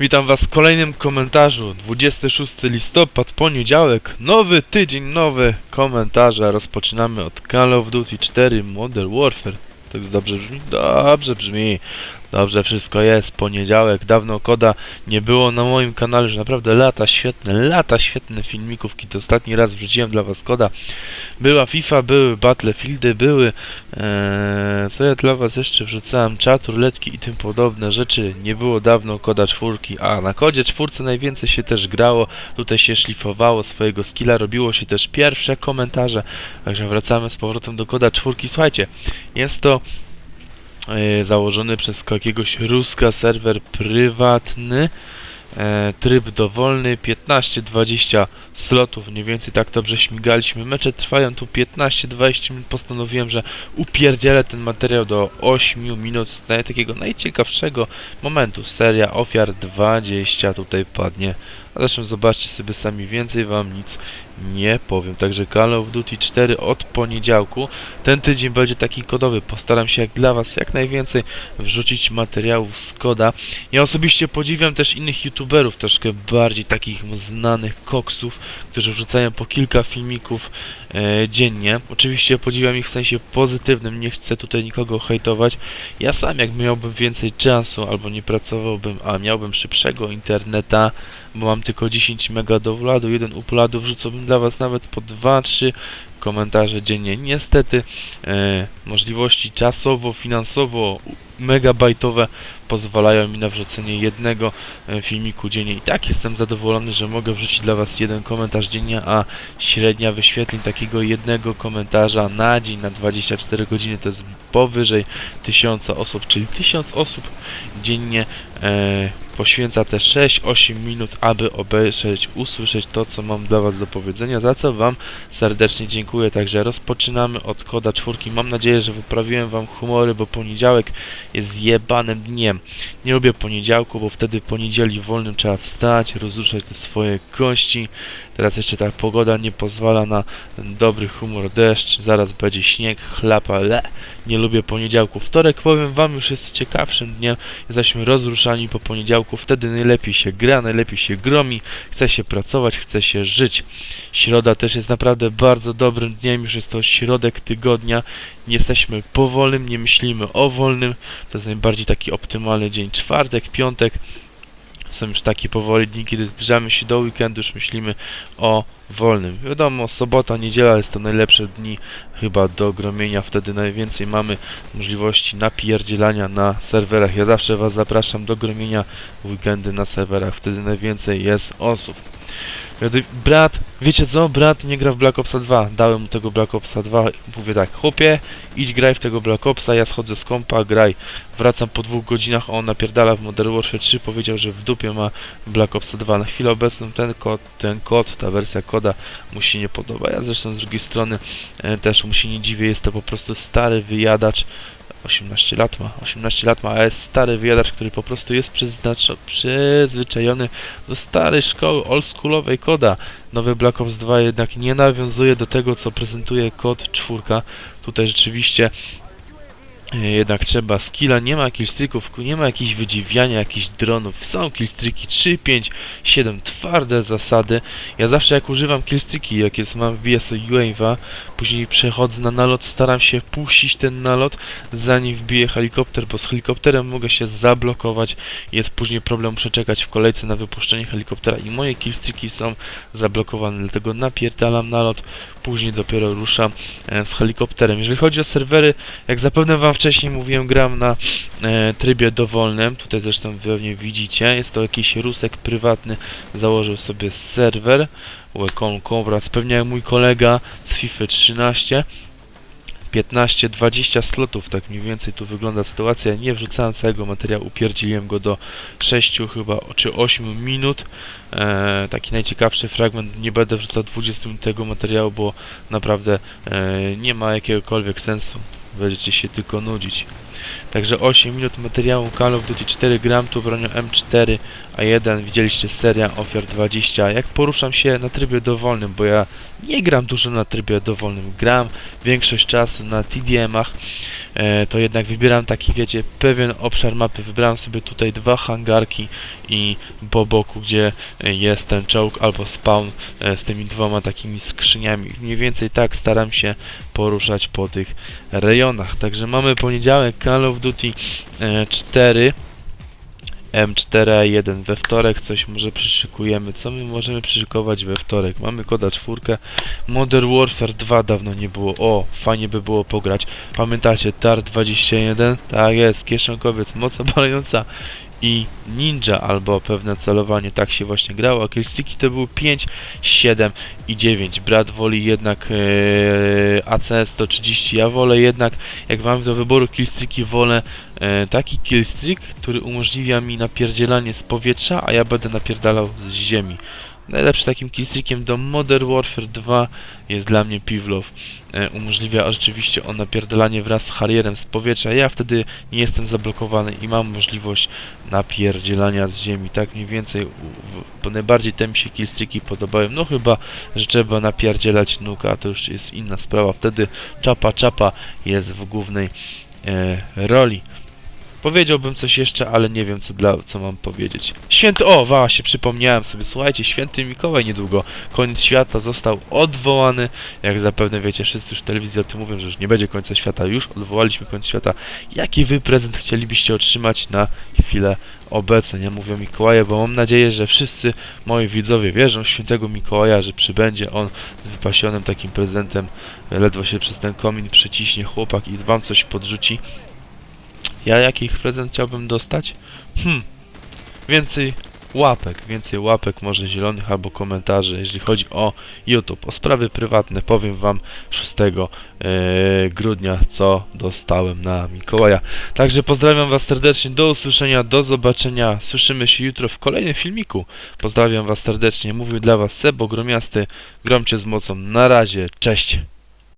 Witam Was w kolejnym komentarzu. 26 listopad, poniedziałek, nowy tydzień, nowe komentarze. Rozpoczynamy od Call of Duty 4 Modern Warfare. Tak dobrze brzmi? Dobrze brzmi. Dobrze, wszystko jest. Poniedziałek, dawno koda nie było na moim kanale, że naprawdę lata świetne, lata świetne filmików, kiedy ostatni raz wrzuciłem dla Was koda. Była FIFA, były Battlefieldy, były Eee, co ja dla was jeszcze wrzucałem? Czat, ruletki i tym podobne rzeczy. Nie było dawno koda czwórki. A na kodzie czwórce najwięcej się też grało. Tutaj się szlifowało swojego skilla, robiło się też pierwsze komentarze. Także wracamy z powrotem do koda czwórki. Słuchajcie, jest to e, założony przez jakiegoś Ruska serwer prywatny. E, tryb dowolny, 15-20 slotów, mniej więcej tak dobrze śmigaliśmy. Mecze trwają tu 15-20 minut. Postanowiłem, że upierdzielę ten materiał do 8 minut z takiego najciekawszego momentu. Seria ofiar 20 tutaj padnie. A zresztą zobaczcie sobie sami, więcej wam nic nie powiem. Także Call of Duty 4 od poniedziałku. Ten tydzień będzie taki kodowy. Postaram się jak dla was jak najwięcej wrzucić materiałów z koda. Ja osobiście podziwiam też innych youtuberów, troszkę bardziej takich znanych koksów, którzy wrzucają po kilka filmików e, dziennie. Oczywiście podziwiam ich w sensie pozytywnym, nie chcę tutaj nikogo hejtować. Ja sam jak miałbym więcej czasu albo nie pracowałbym, a miałbym szybszego interneta, bo mam tylko 10 mega do wladu, jeden uploadu, wrzucałbym dla was nawet po 2-3 komentarze dziennie. Niestety e, możliwości czasowo, finansowo, megabajtowe pozwalają mi na wrzucenie jednego e, filmiku dziennie. I tak jestem zadowolony, że mogę wrzucić dla Was jeden komentarz dziennie, a średnia wyświetleń takiego jednego komentarza na dzień, na 24 godziny to jest powyżej 1000 osób, czyli 1000 osób dziennie e, poświęca te 6-8 minut, aby obejrzeć, usłyszeć to, co mam dla Was do powiedzenia, za co Wam serdecznie dziękuję. Także rozpoczynamy od koda czwórki. Mam nadzieję, że wyprawiłem Wam humory, bo poniedziałek jest zjebanym dniem. Nie lubię poniedziałku, bo wtedy poniedzieli wolnym trzeba wstać, rozruszać te swoje kości. Teraz jeszcze ta pogoda nie pozwala na dobry humor, deszcz, zaraz będzie śnieg, chlapa, le. Nie lubię poniedziałku. Wtorek, powiem wam, już jest ciekawszym dniem. Jesteśmy rozruszani po poniedziałku, wtedy najlepiej się gra, najlepiej się gromi, chce się pracować, chce się żyć. Środa też jest naprawdę bardzo dobrym dniem, już jest to środek tygodnia. Nie jesteśmy po wolnym, nie myślimy o wolnym. To jest najbardziej taki optymalny dzień. Czwartek, piątek są już takie powoli dni, kiedy zbliżamy się do weekendu, już myślimy o wolnym. Wiadomo, sobota, niedziela jest to najlepsze dni chyba do gromienia, wtedy najwięcej mamy możliwości napierdzielania na serwerach. Ja zawsze Was zapraszam do gromienia weekendy na serwerach, wtedy najwięcej jest osób. Brat, wiecie co? Brat nie gra w Black Opsa 2. Dałem mu tego Black Opsa 2. Mówię tak, chłopie, idź graj w tego Black Opsa, ja schodzę z kompa, graj. Wracam po dwóch godzinach, a on napierdala w Modern Warfare 3, powiedział, że w dupie ma Black Opsa 2. Na chwilę obecną ten kod, ten kod, ta wersja koda mu się nie podoba. Ja zresztą z drugiej strony e, też mu się nie dziwię, jest to po prostu stary wyjadacz. 18 lat ma, 18 lat ma, ale jest stary wyjadacz, który po prostu jest przyzwyczajony do starej szkoły oldschoolowej koda. Nowy Black Ops 2 jednak nie nawiązuje do tego, co prezentuje kod 4. Tutaj rzeczywiście jednak trzeba skilla, nie ma killstreaków, nie ma jakichś wydziwiania, jakichś dronów, są killstreaki 3, 5, 7, twarde zasady. Ja zawsze jak używam killstreaki, jak jest, mam wbija sobie UAV'a, później przechodzę na nalot, staram się puścić ten nalot, zanim wbiję helikopter, bo z helikopterem mogę się zablokować, jest później problem przeczekać w kolejce na wypuszczenie helikoptera i moje killstreaki są zablokowane, dlatego napierdalam nalot, później dopiero ruszam e, z helikopterem. Jeżeli chodzi o serwery, jak zapewne Wam wcześniej mówiłem, gram na e, trybie dowolnym. Tutaj zresztą pewnie widzicie. Jest to jakiś rusek prywatny. Założył sobie serwer. Welcome Congrats. Pewnie jak mój kolega z FIFA 13. 15-20 slotów, tak mniej więcej tu wygląda sytuacja. Nie wrzucałem całego materiału, upierdzieliłem go do 6 chyba czy 8 minut. E, taki najciekawszy fragment. Nie będę wrzucał 20 minut tego materiału, bo naprawdę e, nie ma jakiegokolwiek sensu. Będziecie się tylko nudzić. Także 8 minut materiału Call of Duty 4 gram tu bronią M4 A1 widzieliście seria ofiar 20 jak poruszam się na trybie dowolnym bo ja nie gram dużo na trybie dowolnym gram większość czasu na TDM-ach to jednak wybieram taki, wiecie, pewien obszar mapy. Wybrałem sobie tutaj dwa hangarki i po boku, gdzie e, jest ten czołg albo spawn e, z tymi dwoma takimi skrzyniami. Mniej więcej tak staram się poruszać po tych rejonach. Także mamy poniedziałek Call of Duty e, 4 M4A1 we wtorek coś może przyszykujemy. Co my możemy przyszykować we wtorek? Mamy koda czwórkę. Modern Warfare 2 dawno nie było. O, fajnie by było pograć. Pamiętacie TAR 21? Tak jest, kieszonkowiec, moc obalająca i ninja albo pewne celowanie, tak się właśnie grało, a killstreaki to były 5, 7 i 9. Brat woli jednak e, ACS 130, ja wolę jednak, jak mam do wyboru killstreaki, wolę e, taki killstreak, który umożliwia mi napierdzielanie z powietrza, a ja będę napierdalał z ziemi. Najlepszym takim killstreakiem do Modern Warfare 2 jest dla mnie Pivlov. E, umożliwia oczywiście on napierdalanie wraz z Harrierem z powietrza. Ja wtedy nie jestem zablokowany i mam możliwość napierdzielania z ziemi. Tak mniej więcej, bo najbardziej te mi się killstreaki podobają. No chyba, że trzeba napierdzielać nuka, to już jest inna sprawa. Wtedy czapa czapa jest w głównej e, roli. Powiedziałbym coś jeszcze, ale nie wiem co, dla, co mam powiedzieć. Święty, o właśnie, przypomniałem sobie, słuchajcie, święty Mikołaj niedługo, koniec świata został odwołany. Jak zapewne wiecie, wszyscy już w telewizji o tym mówią, że już nie będzie końca świata, już odwołaliśmy koniec świata. Jaki wy prezent chcielibyście otrzymać na chwilę obecną? Ja mówię o Mikołaju, bo mam nadzieję, że wszyscy moi widzowie wierzą w świętego Mikołaja, że przybędzie on z wypasionym takim prezentem, ledwo się przez ten komin przeciśnie chłopak i wam coś podrzuci. Ja jaki prezent chciałbym dostać? Hmm. Więcej łapek, więcej łapek, może zielonych albo komentarzy, jeżeli chodzi o YouTube. O sprawy prywatne powiem Wam 6 e, grudnia, co dostałem na Mikołaja. Także pozdrawiam Was serdecznie, do usłyszenia, do zobaczenia. Słyszymy się jutro w kolejnym filmiku. Pozdrawiam Was serdecznie, mówił dla Was Sebo Gromiasty. Gromcie z mocą, na razie, cześć.